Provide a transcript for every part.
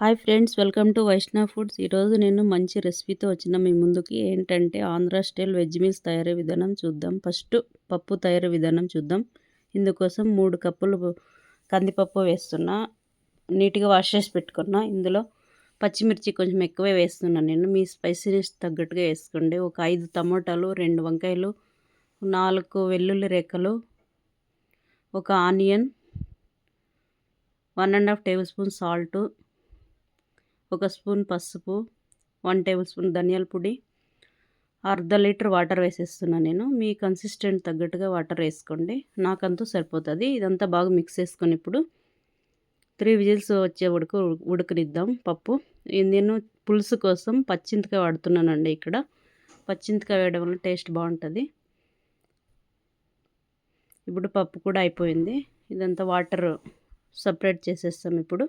Hi friends welcome to Vaishnav foods. ఈరోజు నేను మంచి రెసిపీతో వచ్చిన మీ ముందుకి ఏంటంటే ఆంధ్ర స్టైల్ వెజ్ మీల్స్ తయారీ విధానం చూద్దాం. ఫస్ట్ పప్పు తయారీ విధానం చూద్దాం. ఇందుకోసం మూడు కప్పులు కందిపప్పు వేస్తున్నా నీట్గా వాష్ చేసి పెట్టుకున్నా. ఇందులో పచ్చిమిర్చి కొంచెం ఎక్కువే వేస్తున్నాను నేను. మీ స్పైసీనెస్ తగ్గట్టుగా వేసుకోండి. ఒక ఐదు టమోటాలు రెండు వంకాయలు నాలుగు వెల్లుల్లి రేఖలు ఒక onion one and half tablespoon salt ఒక స్పూన్ పసుపు వన్ టేబుల్ స్పూన్ ధనియాల పొడి అర్ధ లీటర్ వాటర్ వేసేస్తున్నాను నేను. మీ కన్సిస్టెంట్ తగ్గట్టుగా వాటర్ వేసుకోండి. నాకంతూ సరిపోతుంది. ఇదంతా బాగా మిక్స్ చేసుకొని ఇప్పుడు త్రీ విజిల్స్ వచ్చే ఉడక ఉడకనిద్దాం పప్పు. నేను పులుసు కోసం పచ్చింతకాయ వాడుతున్నానండి ఇక్కడ. పచ్చింతకాయ వేయడం వల్ల టేస్ట్ బాగుంటుంది. ఇప్పుడు పప్పు కూడా అయిపోయింది. ఇదంతా వాటర్ సపరేట్ చేసేస్తాం ఇప్పుడు.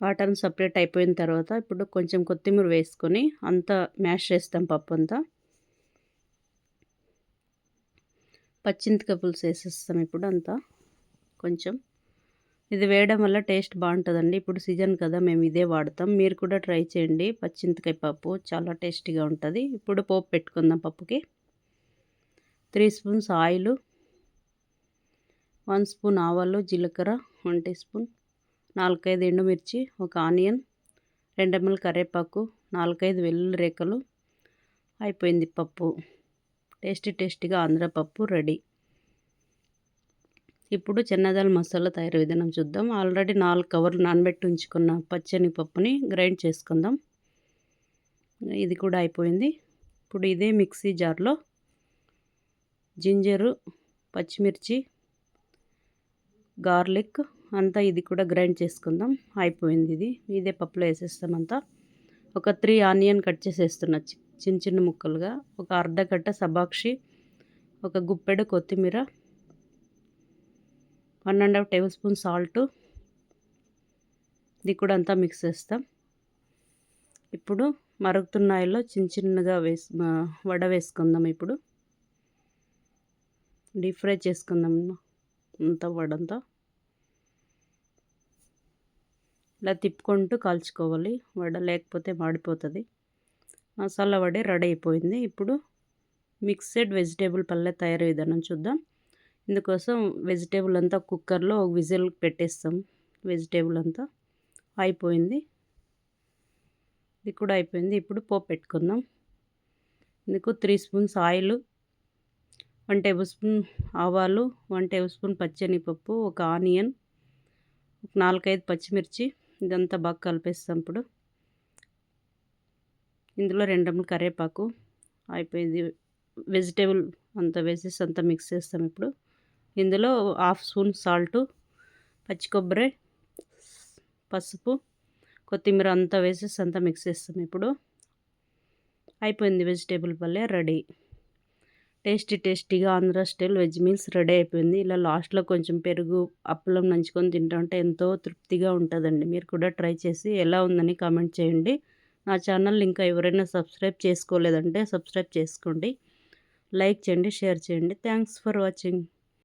వాటర్ని సపరేట్ అయిపోయిన తర్వాత ఇప్పుడు కొంచెం కొత్తిమీర వేసుకొని అంతా మ్యాష్ చేస్తాం పప్పు అంతా. పచ్చింతకాయ పులుసు వేసేస్తాం ఇప్పుడు అంతా కొంచెం. ఇది వేయడం వల్ల టేస్ట్ బాగుంటుందండి. ఇప్పుడు సీజన్ కదా మేము ఇదే వాడతాం. మీరు కూడా ట్రై చేయండి. పచ్చింతకాయ పప్పు చాలా టేస్టీగా ఉంటుంది. ఇప్పుడు పోపు పెట్టుకుందాం పప్పుకి. Three spoons oil one spoon ఆవాలు జీలకర్ర వన్ టీ స్పూన్. నాలుగైదు ఎండుమిర్చి ఒక ఆనియన్ రెండు ఎంఎల్ కరివేపాకు నాలుగైదు వెల్లుల్లి రేఖలు అయిపోయింది పప్పు. టేస్టీ టేస్టీగా ఆంధ్ర పప్పు రెడీ. ఇప్పుడు చెన్నదాల మసాలా తయారు విధానం చూద్దాం. ఆల్రెడీ నాలుగు కవర్లు నానబెట్టి ఉంచుకున్న పచ్చని పప్పుని గ్రైండ్ చేసుకుందాం. ఇది కూడా అయిపోయింది. ఇప్పుడు ఇదే మిక్సీ జార్లో జింజరు పచ్చిమిర్చి గార్లిక్ అంతా ఇది కూడా గ్రైండ్ చేసుకుందాం. అయిపోయింది ఇది. ఇదే పప్పులో వేసేస్తాం అంతా. ఒక త్రీ ఆనియన్ కట్ చేసేస్తున్నా చిన్న చిన్న ముక్కలుగా. ఒక అర్ధ గట్ట సబాక్షి ఒక గుప్పెడు కొత్తిమీర one and half tablespoon salt. ఇది కూడా అంతా మిక్స్ చేస్తాం. ఇప్పుడు మరుగుతున్న ఆయిల్లో చిన్న చిన్నగా వేసి వడ వేసుకుందాం ఇప్పుడు. డీప్ ఫ్రై చేసుకుందాం అంతా వడంతా. ఇలా తిప్పుకుంటూ కాల్చుకోవాలి. వడ లేకపోతే మాడిపోతుంది. మసాలా వడే రెడీ అయిపోయింది. ఇప్పుడు మిక్సెడ్ వెజిటేబుల్ పల్లె తయారీ విధానం చూద్దాం. ఇందుకోసం వెజిటేబుల్ అంతా కుక్కర్లో ఒక విజిల్ పెట్టేస్తాం. వెజిటేబుల్ అంతా అయిపోయింది. ఇది కూడా అయిపోయింది. ఇప్పుడు పోపు పెట్టుకుందాం. ఇందుకు three spoons oil one tablespoon ఆవాలు వన్ టేబుల్ స్పూన్ పచ్చనిపప్పు ఒక ఆనియన్ ఒక నాలుగైదు పచ్చిమిర్చి ఇదంతా బాగా కలిపేస్తాం ఇప్పుడు. ఇందులో రెండు కరివేపాకు అయిపోయింది. వెజిటేబుల్ అంతా వేసేసి అంతా మిక్స్ చేస్తాం ఇప్పుడు. ఇందులో హాఫ్ స్పూన్ సాల్టు పచ్చి కొబ్బరి పసుపు కొత్తిమీర అంతా వేసేసి అంతా మిక్స్ చేస్తాం ఇప్పుడు. అయిపోయింది వెజిటేబుల్ పల్లె రెడీ. టేస్టీ టేస్టీగా Andhra style veg meals ready అయిపోయింది. ఇలా లాస్ట్లో కొంచెం పెరుగు అప్పలం నంచుకొని తింటుంటే ఎంతో తృప్తిగా ఉంటుందండి. మీరు కూడా ట్రై చేసి ఎలా ఉందని కామెంట్ చేయండి. నా ఛానల్ ఇంకా ఎవరైనా సబ్స్క్రైబ్ చేసుకోలేదంటే సబ్స్క్రైబ్ చేసుకోండి. లైక్ చేయండి షేర్ చేయండి. Thanks for watching.